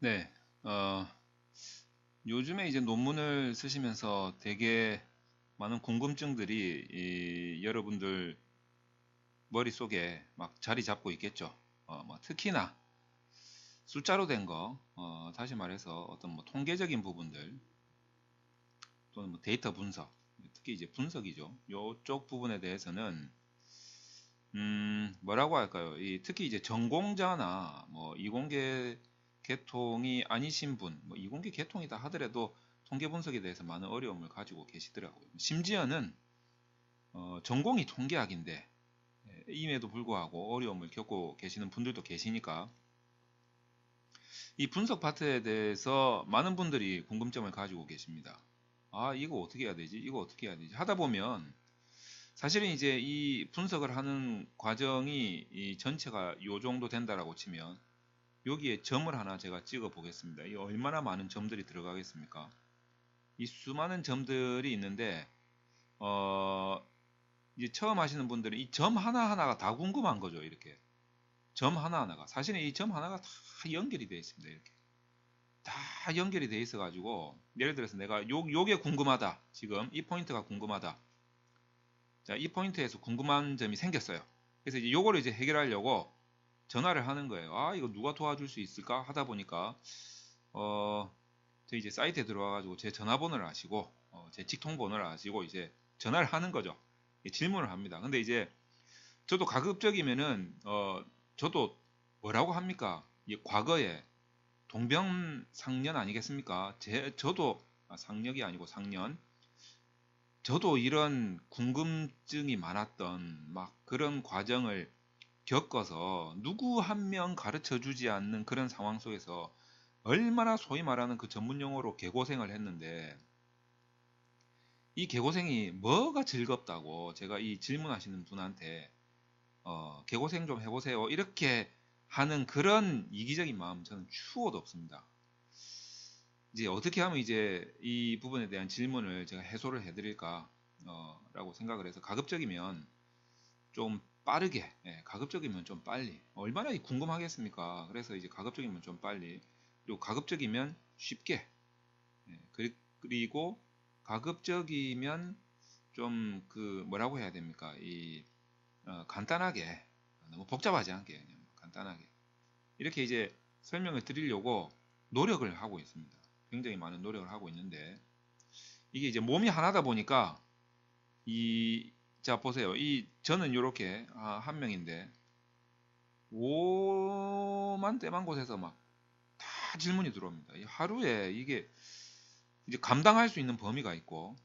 네, 어, 요즘에 이제 논문을 쓰시면서 되게 많은 궁금증들이 이, 여러분들 머릿속에 막 자리 잡고 있겠죠. 어, 뭐 특히나 숫자로 된 거, 어, 다시 말해서 어떤 뭐 통계적인 부분들 또는 뭐 데이터 분석, 특히 이제 분석이죠. 요쪽 부분에 대해서는 음, 뭐라고 할까요? 이 특히 이제 전공자나 뭐 이공계 계통이 아니신 분, 뭐 이공계 계통이다 하더라도 통계 분석에 대해서 많은 어려움을 가지고 계시더라고요. 심지어는 어, 전공이 통계학인데 예, 임에도 불구하고 어려움을 겪고 계시는 분들도 계시니까 이 분석 파트에 대해서 많은 분들이 궁금점을 가지고 계십니다. 아 이거 어떻게 해야 되지? 이거 어떻게 해야 되지? 하다 보면 사실은 이제 이 분석을 하는 과정이 이 전체가 요 정도 된다라고 치면 여기에 점을 하나 제가 찍어 보겠습니다. 이 얼마나 많은 점들이 들어가겠습니까? 이 수많은 점들이 있는데 어 이제 처음 하시는 분들은 이 점 하나하나가 다 궁금한 거죠. 이렇게 점 하나하나가 사실은 이 점 하나가 다 연결이 되어 있습니다. 이렇게 다 연결이 되어 있어 가지고 예를 들어서 내가 요, 요게 궁금하다 지금 이 포인트가 궁금하다 자 이 포인트에서 궁금한 점이 생겼어요 그래서 이제 요거를 이제 해결하려고 전화를 하는 거예요. 아 이거 누가 도와줄 수 있을까 하다 보니까 어, 저 이제 사이트에 들어와 가지고 제 전화번호를 아시고 어, 제 직통번호를 아시고 이제 전화를 하는 거죠. 질문을 합니다. 근데 이제 저도 가급적이면은 어, 저도 뭐라고 합니까? 과거에 동병상련 아니겠습니까? 제 저도 아, 상력이 아니고 상년 저도 이런 궁금증이 많았던 막 그런 과정을 겪어서 누구 한 명 가르쳐 주지 않는 그런 상황 속에서 얼마나 소위 말하는 그 전문 용어로 개고생을 했는데 이 개고생이 뭐가 즐겁다고 제가 이 질문하시는 분한테 어, 개고생 좀 해보세요 이렇게 하는 그런 이기적인 마음 저는 추호도 없습니다. 이제 어떻게 하면 이제 이 부분에 대한 질문을 제가 해소를 해드릴까 어, 라고 생각을 해서 가급적이면 좀 빠르게 예, 가급적이면 좀 빨리. 얼마나 궁금하겠습니까? 그래서 이제 가급적이면 좀 빨리. 그리고 가급적이면 쉽게. 예, 그리고 가급적이면 좀 그 뭐라고 해야 됩니까? 이 어, 간단하게 너무 복잡하지 않게 간단하게. 이렇게 이제 설명을 드리려고 노력을 하고 있습니다. 굉장히 많은 노력을 하고 있는데 이게 이제 몸이 하나다 보니까 이 자 보세요. 이 저는 이렇게 아, 한 명인데 오만 때만 곳에서 막 다 질문이 들어옵니다. 하루에 이게 이제 감당할 수 있는 범위가 있고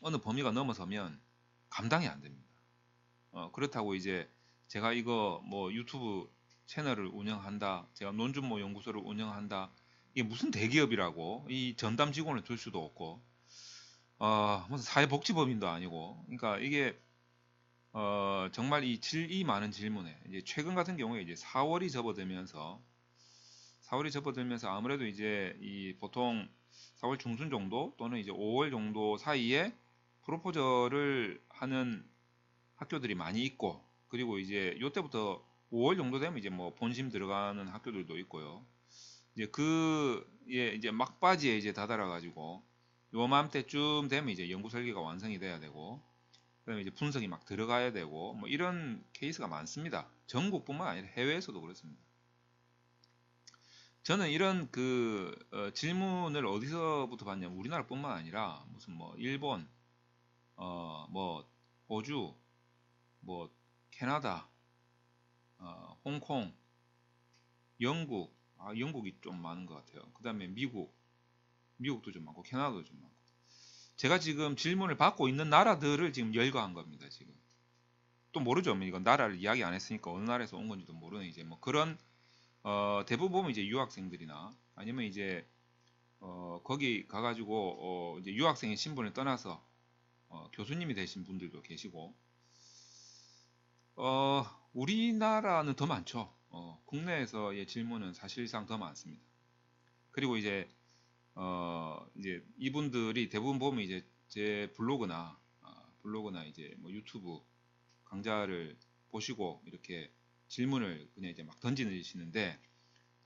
어느 범위가 넘어서면 감당이 안 됩니다. 어, 그렇다고 이제 제가 이거 뭐 유튜브 채널을 운영한다, 제가 논준모 연구소를 운영한다, 이게 무슨 대기업이라고 이 전담 직원을 둘 수도 없고 어, 무슨 사회복지법인도 아니고, 그러니까 이게 어, 정말 이 질, 이 많은 질문에 이제 최근 같은 경우에 이제 4월이 접어들면서 4월이 접어들면서 아무래도 이제 이 보통 4월 중순 정도 또는 이제 5월 정도 사이에 프로포저를 하는 학교들이 많이 있고 그리고 이제 요때부터 5월 정도 되면 이제 뭐 본심 들어가는 학교들도 있고요. 이제 그 예, 이제 막바지에 이제 다다라 가지고 요맘때쯤 되면 이제 연구 설계가 완성이 돼야 되고 그다음에 이제 분석이 막 들어가야 되고 뭐 이런 케이스가 많습니다. 전국뿐만 아니라 해외에서도 그렇습니다. 저는 이런 그 어, 질문을 어디서부터 봤냐면 우리나라뿐만 아니라 무슨 뭐 일본, 어 뭐 호주, 뭐 캐나다, 어, 홍콩, 영국, 아 영국이 좀 많은 것 같아요. 그 다음에 미국, 미국도 좀 많고 캐나다도 좀 많고 제가 지금 질문을 받고 있는 나라들을 지금 열거한 겁니다 지금 또 모르죠 이건 나라를 이야기 안 했으니까 어느 나라에서 온 건지도 모르는 이제 뭐 그런 어, 대부분 이제 유학생들이나 아니면 이제 어, 거기 가가지고 어, 이제 유학생의 신분을 떠나서 어, 교수님이 되신 분들도 계시고 어, 우리나라는 더 많죠. 어, 국내에서의 질문은 사실상 더 많습니다. 그리고 이제 어 이제 이분들이 대부분 보면 이제 제 블로그나 어, 블로그나 이제 뭐 유튜브 강좌를 보시고 이렇게 질문을 그냥 이제 막 던지시는데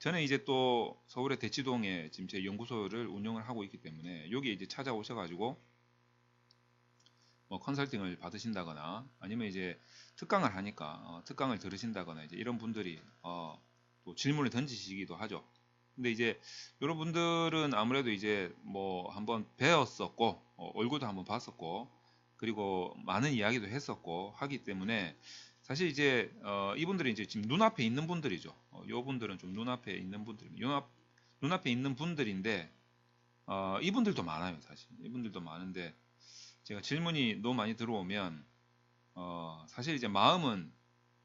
저는 이제 또 서울의 대치동에 지금 제 연구소를 운영을 하고 있기 때문에 여기 이제 찾아오셔가지고 뭐 컨설팅을 받으신다거나 아니면 이제 특강을 하니까 어, 특강을 들으신다거나 이제 이런 분들이 어, 또 질문을 던지시기도 하죠. 근데 이제 여러분들은 아무래도 이제 뭐 한번 배웠었고 어, 얼굴도 한번 봤었고 그리고 많은 이야기도 했었고 하기 때문에 사실 이제 어, 이분들이 이제 지금 눈앞에 있는 분들이죠. 어, 요 분들은 좀 눈앞에 있는 분들입니다. 눈앞, 눈앞에 있는 분들인데 어, 이분들도 많아요, 사실. 이분들도 많은데 제가 질문이 너무 많이 들어오면 어, 사실 이제 마음은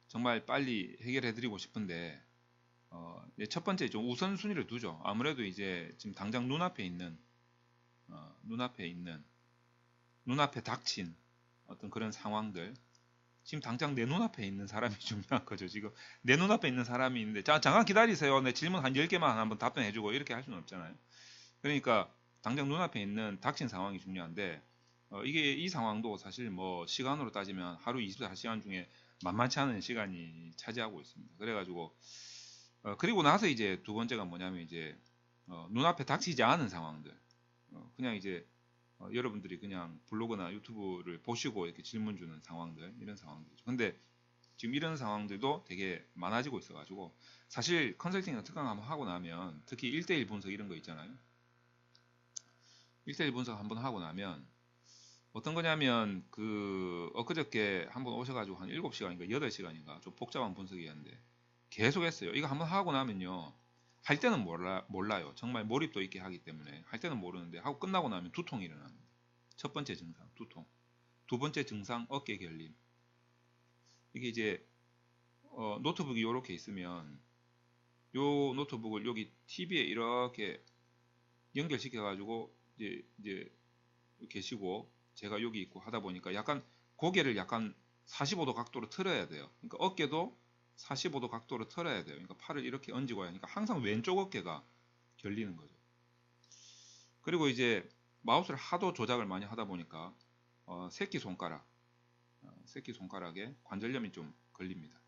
정말 빨리 해결해 드리고 싶은데 어, 첫 번째 좀 우선순위를 두죠. 아무래도 이제 지금 당장 눈앞에 있는 어, 눈앞에 있는 눈앞에 닥친 어떤 그런 상황들 지금 당장 내 눈앞에 있는 사람이 중요한 거죠. 지금 내 눈앞에 있는 사람이 있는데 자, 잠깐 기다리세요. 내 질문 한 10개만 한번 답변해 주고 이렇게 할 수는 없잖아요. 그러니까 당장 눈앞에 있는 닥친 상황이 중요한데 어, 이게 이 상황도 사실 뭐 시간으로 따지면 하루 24시간 중에 만만치 않은 시간이 차지하고 있습니다. 그래가지고 어, 그리고 나서 이제 두 번째가 뭐냐면 이제 어, 눈앞에 닥치지 않은 상황들 어, 그냥 이제 어, 여러분들이 그냥 블로그나 유튜브를 보시고 이렇게 질문 주는 상황들 이런 상황들이죠. 근데 지금 이런 상황들도 되게 많아지고 있어가지고 사실 컨설팅이나 특강 한번 하고 나면 특히 1대1 분석 이런 거 있잖아요. 1대1 분석 한번 하고 나면 어떤 거냐면 그 엊그저께 한번 오셔가지고 한 7시간인가 8시간인가 좀 복잡한 분석이었는데 계속 했어요. 이거 한번 하고 나면요. 할 때는 몰라, 몰라요. 정말 몰입도 있게 하기 때문에 할 때는 모르는데 하고 끝나고 나면 두통이 일어납니다. 첫 번째 증상 두통. 두 번째 증상 어깨 결림. 이게 이제 어, 노트북이 이렇게 있으면 요 노트북을 여기 TV에 이렇게 연결시켜 가지고 이제 이제 계시고 제가 여기 있고 하다 보니까 약간 고개를 약간 45도 각도로 틀어야 돼요. 그러니까 어깨도 45도 각도로 틀어야 돼요. 그러니까 팔을 이렇게 얹고 하니까 항상 왼쪽 어깨가 결리는 거죠. 그리고 이제 마우스를 하도 조작을 많이 하다 보니까 어, 새끼 손가락, 어, 새끼 손가락에 관절염이 좀 걸립니다.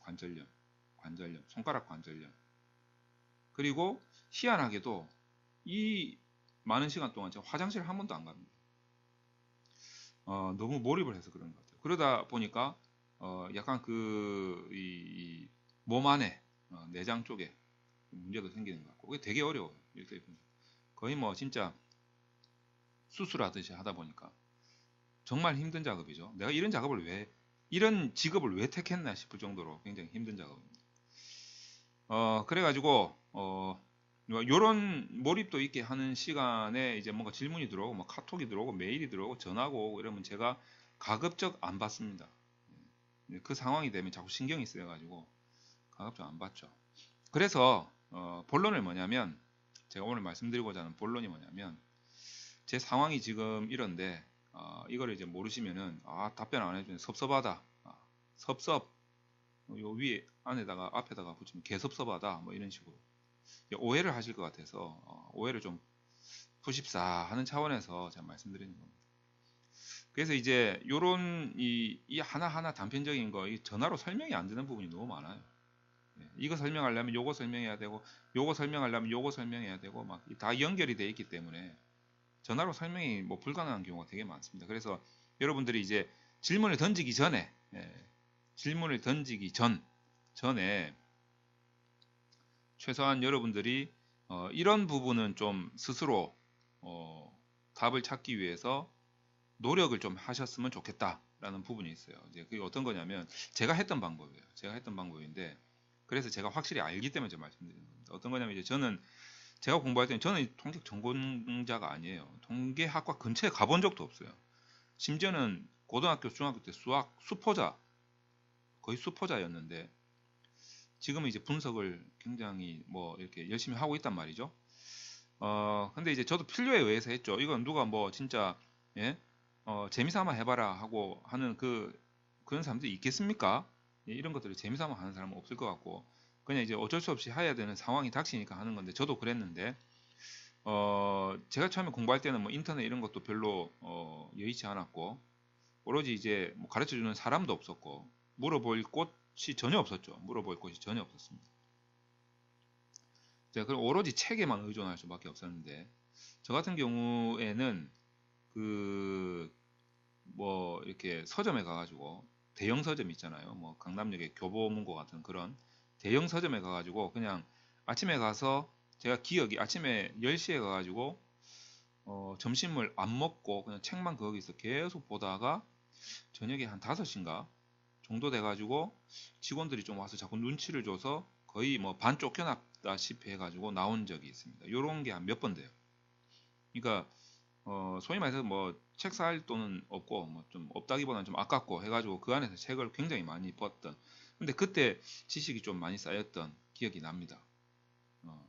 관절염, 관절염, 손가락 관절염. 그리고 희한하게도 이 많은 시간 동안 제가 화장실 한 번도 안 갑니다. 어, 너무 몰입을 해서 그런 것 같아요. 그러다 보니까 어, 약간 그, 이, 몸 안에, 어, 내장 쪽에 문제도 생기는 것 같고, 그게 되게 어려워요. 분석. 거의 뭐 진짜 수술하듯이 하다 보니까 정말 힘든 작업이죠. 내가 이런 작업을 왜, 이런 직업을 왜 택했나 싶을 정도로 굉장히 힘든 작업입니다. 어, 그래가지고, 어, 요런 몰입도 있게 하는 시간에 이제 뭔가 질문이 들어오고, 뭐 카톡이 들어오고, 메일이 들어오고, 전화가 오고 이러면 제가 가급적 안 받습니다. 그 상황이 되면 자꾸 신경이 쓰여가지고 가급적 안 받죠. 그래서 어, 본론은 뭐냐면 제가 오늘 말씀드리고자 하는 본론이 뭐냐면 제 상황이 지금 이런데 어, 이거를 이제 모르시면은 아 답변 안 해주면 섭섭하다 아, 섭섭 요 위에 안에다가 앞에다가 붙이면 개섭섭하다 뭐 이런 식으로 오해를 하실 것 같아서 어, 오해를 좀 푸십사 하는 차원에서 제가 말씀드리는 겁니다. 그래서 이제 요런 이, 이 하나하나 단편적인 거 전화로 설명이 안 되는 부분이 너무 많아요. 예, 이거 설명하려면 요거 설명해야 되고 요거 설명하려면 요거 설명해야 되고 막 다 연결이 돼 있기 때문에 전화로 설명이 뭐 불가능한 경우가 되게 많습니다. 그래서 여러분들이 이제 질문을 던지기 전에 예, 질문을 던지기 전 전에 최소한 여러분들이 어, 이런 부분은 좀 스스로 어, 답을 찾기 위해서 노력을 좀 하셨으면 좋겠다라는 부분이 있어요. 이제 그게 어떤 거냐면 제가 했던 방법이에요. 제가 했던 방법인데 그래서 제가 확실히 알기 때문에 좀 말씀드리는 겁니다. 어떤 거냐면 이제 저는 제가 공부할 때는 저는 통계 전공자가 아니에요. 통계학과 근처에 가본 적도 없어요. 심지어는 고등학교, 중학교 때 수학 수포자 거의 수포자였는데 지금은 이제 분석을 굉장히 뭐 이렇게 열심히 하고 있단 말이죠. 어 근데 이제 저도 필요에 의해서 했죠. 이건 누가 뭐 진짜 예? 어, 재미삼아 해봐라 하고 하는 그 그런 사람들이 있겠습니까? 예, 이런 것들을 재미삼아 하는 사람은 없을 것 같고 그냥 이제 어쩔 수 없이 해야 되는 상황이 닥치니까 하는 건데 저도 그랬는데 어, 제가 처음에 공부할 때는 뭐 인터넷 이런 것도 별로 어, 여의치 않았고 오로지 이제 뭐 가르쳐주는 사람도 없었고 물어볼 곳이 전혀 없었죠. 물어볼 곳이 전혀 없었습니다. 네, 그럼 오로지 책에만 의존할 수밖에 없었는데 저 같은 경우에는 그 뭐 이렇게 서점에 가가지고 대형 서점 있잖아요. 뭐 강남역의 교보문고 같은 그런 대형 서점에 가가지고 그냥 아침에 가서 제가 기억이 아침에 10시에 가가지고 어, 점심을 안 먹고 그냥 책만 거기서 계속 보다가 저녁에 한 5시인가 정도 돼가지고 직원들이 좀 와서 자꾸 눈치를 줘서 거의 뭐 반 쫓겨났다시피 해가지고 나온 적이 있습니다. 요런 게 한 몇 번 돼요. 그러니까 어, 소위 말해서 뭐 책 살 돈은 없고 뭐 좀 없다기보다는 좀 아깝고 해가지고 그 안에서 책을 굉장히 많이 봤던 근데 그때 지식이 좀 많이 쌓였던 기억이 납니다. 어,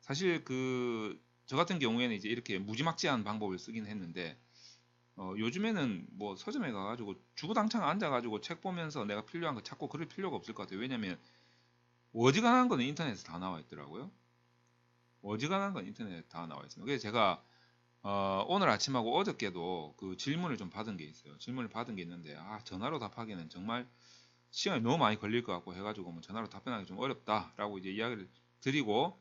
사실 그 저 같은 경우에는 이제 이렇게 무지막지한 방법을 쓰긴 했는데 어, 요즘에는 뭐 서점에 가가지고 주구당창 앉아가지고 책 보면서 내가 필요한 거 찾고 그럴 필요가 없을 것 같아요. 왜냐면 어지간한 거는 인터넷에 다 나와 있더라고요. 어지간한 건 인터넷에 다 나와 있습니다. 그래서 제가 어, 오늘 아침하고 어저께도 그 질문을 좀 받은 게 있어요. 질문을 받은 게 있는데 아 전화로 답하기는 정말 시간이 너무 많이 걸릴 것 같고 해가지고 뭐 전화로 답변하기 좀 어렵다라고 이제 이야기를 드리고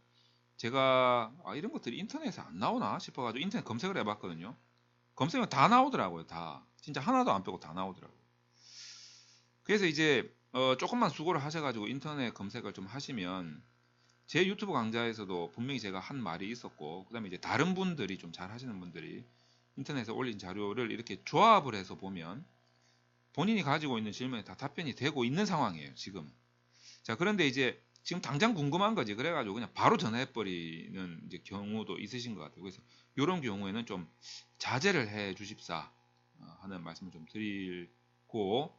제가 아, 이런 것들이 인터넷에 안 나오나 싶어가지고 인터넷 검색을 해봤거든요. 검색은 다 나오더라고요. 다 진짜 하나도 안 빼고 다 나오더라고요. 그래서 이제 어, 조금만 수고를 하셔가지고 인터넷 검색을 좀 하시면 제 유튜브 강좌에서도 분명히 제가 한 말이 있었고 그 다음에 이제 다른 분들이 좀 잘 하시는 분들이 인터넷에 올린 자료를 이렇게 조합을 해서 보면 본인이 가지고 있는 질문에 다 답변이 되고 있는 상황이에요 지금. 자 그런데 이제 지금 당장 궁금한 거지. 그래가지고 그냥 바로 전화해버리는 이제 경우도 있으신 것 같아요. 그래서 이런 경우에는 좀 자제를 해 주십사 어, 하는 말씀을 좀 드리고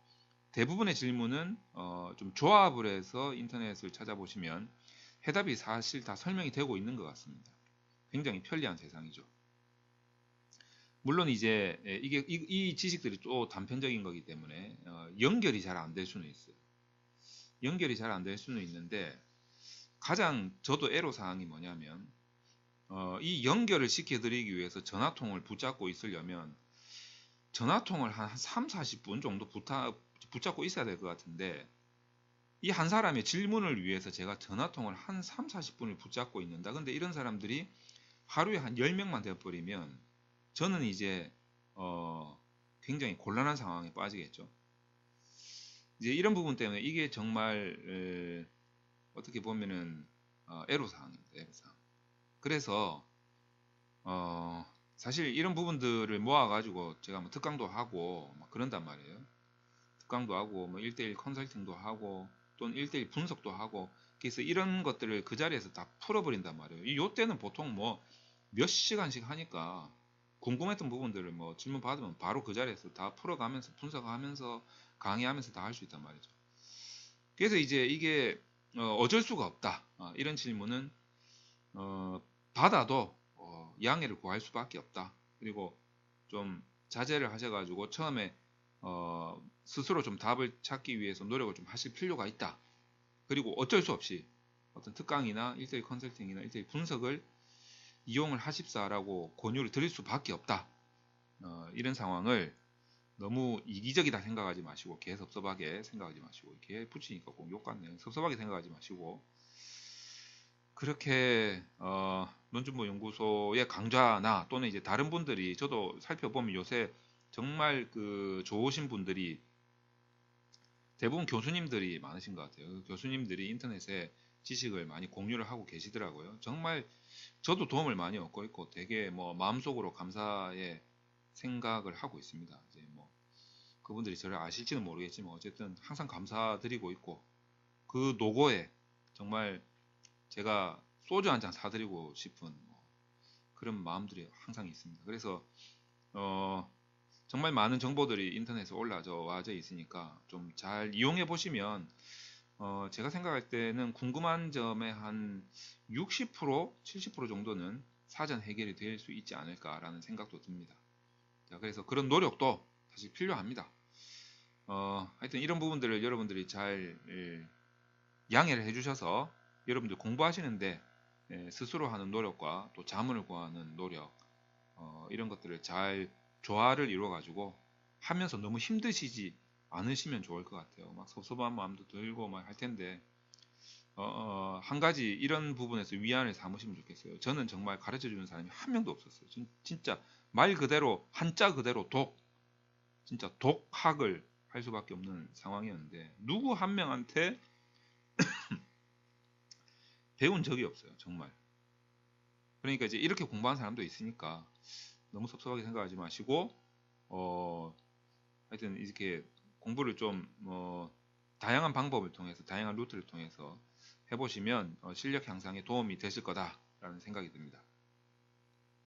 대부분의 질문은 어, 좀 조합을 해서 인터넷을 찾아보시면 해답이 사실 다 설명이 되고 있는 것 같습니다. 굉장히 편리한 세상이죠. 물론 이제 예, 이게 이, 이 지식들이 또 단편적인 거기 때문에 어, 연결이 잘 안 될 수는 있어요. 연결이 잘 안 될 수는 있는데 가장 저도 애로 사항이 뭐냐면 어, 이 연결을 시켜드리기 위해서 전화통을 붙잡고 있으려면 전화통을 한 3, 40분 정도 붙잡고 있어야 될 것 같은데 이 한 사람의 질문을 위해서 제가 전화통을 한 3, 40분을 붙잡고 있는다. 근데 이런 사람들이 하루에 한 10명만 되어버리면 저는 이제 어, 굉장히 곤란한 상황에 빠지겠죠. 이제 이런 부분 때문에 이게 정말 에, 어떻게 보면은 어, 애로사항입니다. 애로사항. 그래서 어, 사실 이런 부분들을 모아가지고 제가 뭐 특강도 하고 막 그런단 말이에요. 특강도 하고 뭐 1대1 컨설팅도 하고 또는 1대1 분석도 하고 그래서 이런 것들을 그 자리에서 다 풀어버린단 말이에요. 이 요때는 보통 뭐 몇 시간씩 하니까 궁금했던 부분들을 뭐 질문 받으면 바로 그 자리에서 다 풀어가면서 분석하면서 강의하면서 다 할 수 있단 말이죠. 그래서 이제 이게 어, 쩔 수가 없다. 어, 이런 질문은 어, 받아도 어, 양해를 구할 수밖에 없다. 그리고 좀 자제를 하셔가지고 처음에 어, 스스로 좀 답을 찾기 위해서 노력을 좀 하실 필요가 있다. 그리고 어쩔 수 없이 어떤 특강이나 1대1 컨설팅이나 1대1 분석을 이용을 하십사라고 권유를 드릴 수밖에 없다. 어, 이런 상황을 너무 이기적이다 생각하지 마시고 개 섭섭하게 생각하지 마시고 이렇게 붙이니까 꼭 욕같네 섭섭하게 생각하지 마시고 그렇게 어, 논준보 연구소의 강좌나 또는 이제 다른 분들이 저도 살펴보면 요새 정말 그 좋으신 분들이 대부분 교수님들이 많으신 것 같아요. 그 교수님들이 인터넷에 지식을 많이 공유를 하고 계시더라고요. 정말 저도 도움을 많이 얻고 있고 되게 뭐 마음속으로 감사의 생각을 하고 있습니다. 이제 뭐 그분들이 저를 아실지는 모르겠지만 어쨌든 항상 감사드리고 있고 그 노고에 정말 제가 소주 한 잔 사드리고 싶은 뭐 그런 마음들이 항상 있습니다. 그래서 어 정말 많은 정보들이 인터넷에 올라져 있으니까 좀 잘 이용해 보시면 어 제가 생각할 때는 궁금한 점의 한 60% 70% 정도는 사전 해결이 될 수 있지 않을까라는 생각도 듭니다. 자, 그래서 그런 노력도 사실 필요합니다. 어, 하여튼 이런 부분들을 여러분들이 잘 예, 양해를 해주셔서 여러분들 공부하시는데 예, 스스로 하는 노력과 또 자문을 구하는 노력 어, 이런 것들을 잘 조화를 이루어 가지고 하면서 너무 힘드시지 않으시면 좋을 것 같아요. 막 섭섭한 마음도 들고 막 할 텐데 어, 어, 한 가지 이런 부분에서 위안을 삼으시면 좋겠어요. 저는 정말 가르쳐 주는 사람이 한 명도 없었어요. 진, 진짜 말 그대로 한자 그대로 독 진짜 독학을 할 수밖에 없는 상황이었는데 누구 한 명한테 배운 적이 없어요. 정말. 그러니까 이제 이렇게 공부하는 사람도 있으니까 너무 섭섭하게 생각하지 마시고 어 하여튼 이렇게 공부를 좀뭐 다양한 방법을 통해서 다양한 루트를 통해서 해보시면 어, 실력 향상에 도움이 되실 거다라는 생각이 듭니다.